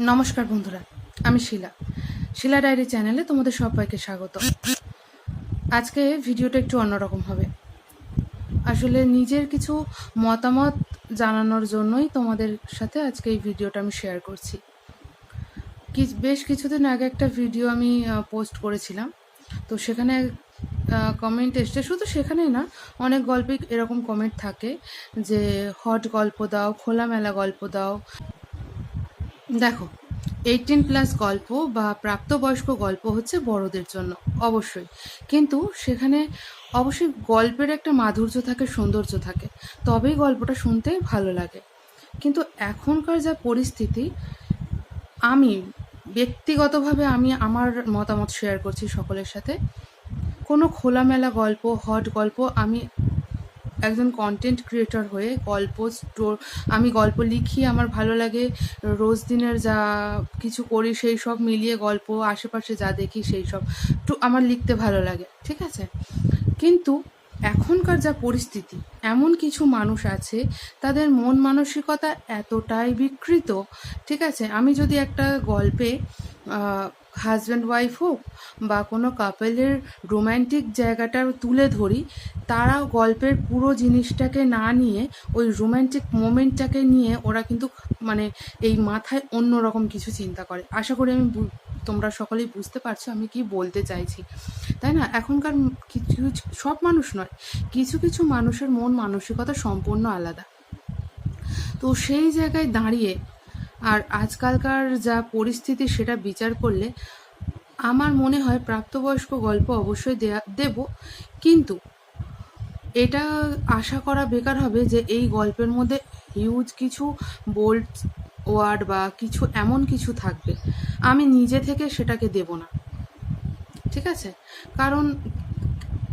নমস্কার বন্ধুরা, আমি শিলা। শিলা ডায়েরি চ্যানেলে তোমাদের সবাইকে স্বাগত। আজকে ভিডিওটা একটু অন্যরকম হবে। আসলে নিজের কিছু মতামত জানানোর জন্যই তোমাদের সাথে আজকে এই ভিডিওটা আমি শেয়ার করছি। কি, বেশ কিছুদিন আগে একটা ভিডিও আমি পোস্ট করেছিলাম। তো সেখানে কমেন্ট এসছে। শুধু সেখানেই না, অনেক গল্পে এরকম কমেন্ট থাকে যে, হট গল্প দাও, খোলামেলা গল্প দাও। দেখো এইটিন প্লাস গল্প বা প্রাপ্তবয়স্ক গল্প হচ্ছে বড়দের জন্য, অবশ্যই। কিন্তু সেখানে অবশ্যই গল্পের একটা মাধুর্য থাকে, সৌন্দর্য থাকে, তবেই গল্পটা শুনতে ভালো লাগে। কিন্তু এখনকার যা পরিস্থিতি, আমি ব্যক্তিগতভাবে আমি আমার মতামত শেয়ার করছি সকলের সাথে। কোনো খোলামেলা গল্প হট গল্প আমি একজন কন্টেন্ট ক্রিয়েটর হয়ে গল্প স্টোর আমি গল্প লিখি, আমার ভালো লাগে, রোজ দিনের যা কিছু করি সেই সব মিলিয়ে গল্প, আশেপাশে যা দেখি সেই সব, একটু আমার লিখতে ভালো লাগে, ঠিক আছে? কিন্তু এখনকার যা পরিস্থিতি, এমন কিছু মানুষ আছে, তাদের মন মানসিকতা এতটাই বিকৃত, ঠিক আছে? আমি যদি একটা গল্পে হাজব্যান্ড ওয়াইফ হোক বা কোনো কাপেলের রোম্যান্টিক জায়গাটা তুলে ধরি তারা গল্পের পুরো জিনিসটাকে না নিয়ে, ওই রোম্যান্টিক মোমেন্টটাকে নিয়ে ওরা কিন্তু মানে এই মাথায় অন্য রকম কিছু চিন্তা করে। আশা করি আমি তোমরা সকলেই বুঝতে পারছ আমি কি বলতে চাইছি। তাই না? এখনকার কিছু কিছু- সব মানুষ নয়, কিছু কিছু মানুষের মন মানসিকতা সম্পূর্ণ আলাদা। তো সেই জায়গায় দাঁড়িয়ে আর আজকালকার যা পরিস্থিতি সেটা বিচার করলে আমার মনে হয় প্রাপ্তবয়স্ক গল্প অবশ্যই দেয়া, দেব। কিন্তু এটা আশা করা বেকার হবে যে এই গল্পের মধ্যে হিউজ কিছু বোল্ড ওয়ার্ড বা কিছু এমন কিছু থাকবে। আমি নিজে থেকে সেটাকে দেব না। ঠিক আছে? কারণ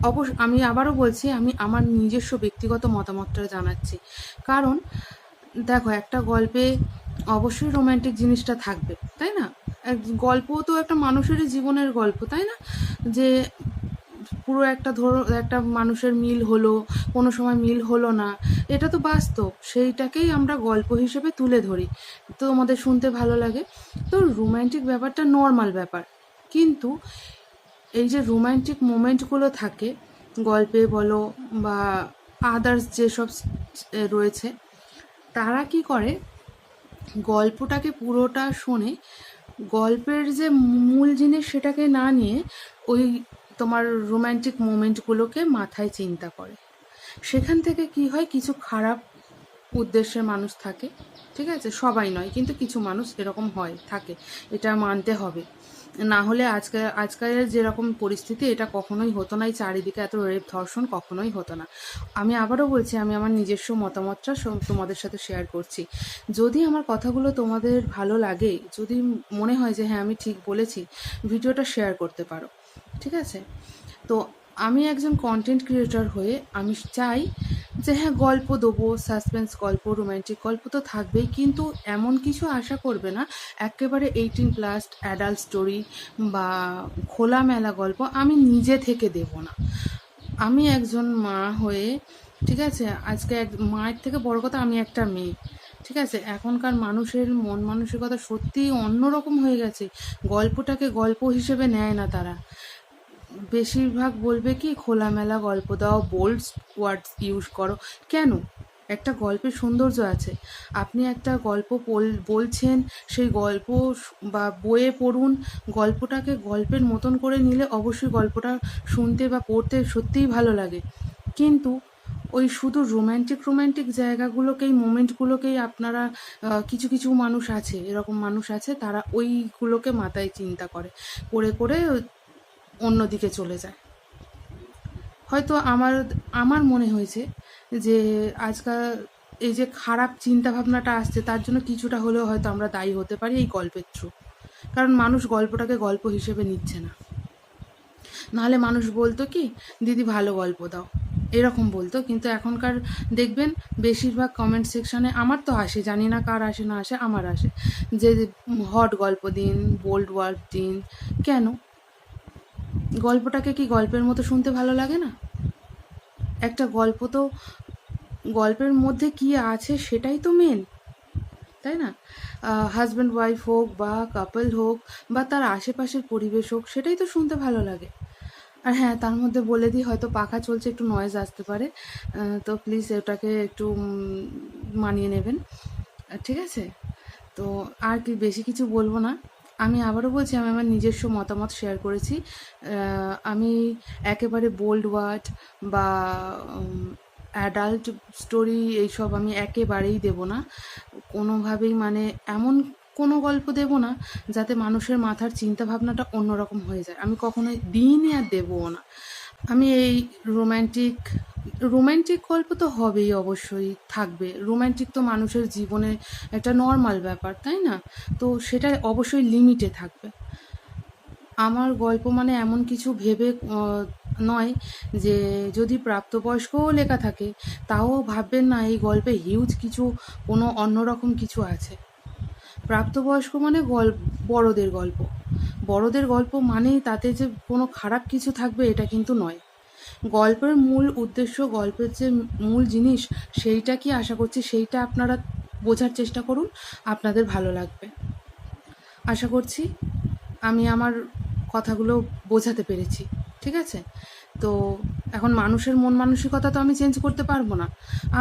অবশ্য আমি আবারও বলছি, আমি আমার নিজস্ব ব্যক্তিগত মতামতটা জানাচ্ছি। কারণ দেখো, একটা গল্পে অবশ্যই রোম্যান্টিক জিনিসটা থাকবে, তাই না? গল্প তো একটা মানুষেরই জীবনের গল্প, তাই না? যে পুরো একটা ধরো, একটা মানুষের মিল হলো, কোনো সময় মিল হলো না, এটা তো বাস্তব, সেইটাকেই আমরা গল্প হিসেবে তুলে ধরি। তো আমাদের শুনতে ভালো লাগে। তো রোম্যান্টিক ব্যাপারটা নর্মাল ব্যাপার। কিন্তু এই যে রোম্যান্টিক মোমেন্টগুলো থাকে, গল্পে বলো বা আদার্স যেসব রয়েছে, তারা কি করে? গল্পটাকে পুরোটা শুনে গল্পের যে মূল জিনিস সেটাকে না নিয়ে ওই তোমার রোম্যান্টিক মোমেন্টগুলোকে মাথায় চিন্তা করে। সেখান থেকে কি হয়, কিছু খারাপ উদ্দেশ্যের মানুষ থাকে, ঠিক আছে? সবাই নয়, কিন্তু কিছু মানুষ এরকম হয়, থাকে। এটা মানতে হবে। না হলে আজকে আজকালের যেরকম পরিস্থিতি, এটা কখনোই হতো না। এই চারিদিকে এত রেপ ধর্ষণ কখনোই হতো না। আমি আবারও বলছি, আমি আমার নিজস্ব মতামতটা তোমাদের সাথে শেয়ার করছি। যদি আমার কথাগুলো তোমাদের ভালো লাগে, যদি মনে হয় যে হ্যাঁ আমি ঠিক বলেছি, ভিডিওটা শেয়ার করতে পারো। ঠিক আছে? তো আমি একজন কন্টেন্ট ক্রিয়েটর হয়ে আমি চাই যে হ্যাঁ গল্প দেবো সাসপেন্স গল্প রোম্যান্টিক গল্প তো থাকবেই, কিন্তু এমন কিছু আশা করবে না। একেবারে এইটিন প্লাস অ্যাডাল্ট স্টোরি বা খোলামেলা গল্প আমি নিজে থেকে দেব না। আমি একজন মা হয়ে, ঠিক আছে, আজকে এক মায়ের থেকে বড় কথা আমি একটা মেয়ে, ঠিক আছে, এখনকার মানুষের মন মানসিকতা সত্যিই অন্যরকম হয়ে গেছে। গল্পটাকে গল্প হিসেবে নেয় না তারা। বেশিরভাগ বলবে কি, খোলামেলা গল্প দাও বোল্ড ওয়ার্ডস ইউজ করো। কেন? একটা গল্পের সৌন্দর্য আছে। আপনি একটা গল্প বল- বলছেন, সেই গল্প বা বইয়ে পড়ুন, গল্পটাকে গল্পের মতন করে নিলে অবশ্যই গল্পটা শুনতে বা পড়তে সত্যিই ভালো লাগে। কিন্তু ওই শুধু রোম্যান্টিক রোম্যান্টিক জায়গাগুলোকেই মোমেন্টগুলোকেই আপনারা কিছু কিছু মানুষ আছে, এরকম মানুষ আছে, তারা ওইগুলোকে মাথায় চিন্তা করে। করে করে অন্যদিকে চলে যায়। হয়তো আমার আমার মনে হয়েছে যে আজকাল এই যে খারাপ চিন্তা ভাবনাটা আসছে, তার জন্য কিছুটা হলেও হয়তো আমরা দায়ী হতে পারি এই গল্পের থ্রু কারণ মানুষ গল্পটাকে গল্প হিসেবে নিচ্ছে না। নাহলে মানুষ বলতো কি, দিদি ভালো গল্প দাও। এরকম বলতো। কিন্তু এখনকার দেখবেন বেশিরভাগ কমেন্ট সেকশনে আমার তো আসে, জানি না কার আসে না আসে, আমার আসে। যে হট গল্প দিন বোল্ড ওয়ার্ড দিন, কেন? গল্পটাকে কি গল্পের মতো শুনতে ভালো লাগে না? একটা গল্প তো গল্পের মধ্যে কি আছে সেটাই তো মেন তাই না? হাজব্যান্ড ওয়াইফ হোক বা কাপল হোক বা তার আশেপাশের পরিবেশ হোক, সেটাই তো শুনতে ভালো লাগে। আর হ্যাঁ তার মধ্যে বলে দিই, হয়তো পাখা চলছে, একটু নয়েজ আসতে পারে। তো প্লিজ ওটাকে একটু মানিয়ে নেবেন। ঠিক আছে? তো আর কি বেশি কিছু বলব না। আমি আবারও বলছি, আমি আমার নিজস্ব মতামত শেয়ার করেছি। আমি একেবারে বোল্ড ওয়ার্ড বা অ্যাডাল্ট স্টোরি এইসব আমি একেবারেই দেব না। কোনোভাবেই মানে এমন কোনো গল্প দেব না, যাতে মানুষের মাথার চিন্তা ভাবনাটা অন্যরকম হয়ে যায়। আমি কখনোই দিনই আর দেবও না। আমি এই রোম্যান্টিক রোম্যান্টিক গল্প তো হবেই অবশ্যই, থাকবে। রোম্যান্টিক তো মানুষের জীবনে একটা নর্মাল ব্যাপার, তাই না? তো সেটা অবশ্যই লিমিটে থাকবে। আমার গল্প মানে এমন কিছু ভেবে নয় যে যদি প্রাপ্তবয়স্কও লেখা থাকে, তাও ভাববেন না এই গল্পে হিউজ কিছু, কোনো অন্যরকম কিছু আছে। প্রাপ্তবয়স্ক মানে গল্প বড়দের গল্প। বড়দের গল্প মানেই তাতে যে কোনো খারাপ কিছু থাকবে, এটা কিন্তু নয়। গল্পের মূল উদ্দেশ্য, গল্পের যে মূল জিনিস সেইটা কি আশা করছি সেইটা আপনারা বোঝার চেষ্টা করুন, আপনাদের ভালো লাগবে। আশা করছি আমি আমার কথাগুলো বোঝাতে পেরেছি, ঠিক আছে? তো এখন মানুষের মন মানসিকতা তো আমি চেঞ্জ করতে পারব না।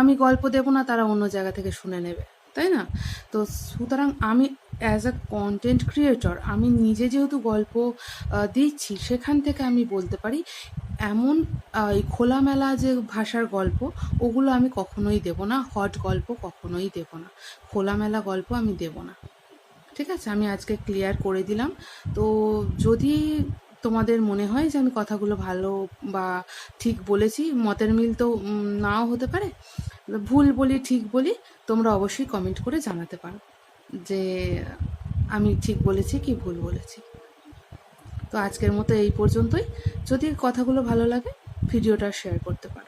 আমি গল্প দেবো না, তারা অন্য জায়গা থেকে শুনে নেবে, তাই না? তো সুতরাং আমি অ্যাজ আ কন্টেন্ট ক্রিয়েটর আমি নিজে যেহেতু গল্প দিচ্ছি, সেখান থেকে আমি বলতে পারি এমন এই খোলামেলা যে ভাষার গল্প, ওগুলো আমি কখনোই দেব না, হট গল্প কখনোই দেব না, খোলামেলা গল্প আমি দেব না। ঠিক আছে? আমি আজকে ক্লিয়ার করে দিলাম। তো যদি তোমাদের মনে হয় যে আমি কথাগুলো ভালো বা ঠিক বলেছি, মতের মিল তো নাও হতে পারে, ভুল বলি, ঠিক বলি, তোমরা অবশ্যই কমেন্ট করে জানাতে পারো যে আমি ঠিক বলেছি কি ভুল বলেছি। তো আজকের মতো এই পর্যন্তই। যদি কথাগুলো ভালো লাগে ভিডিওটা শেয়ার করতে পারো।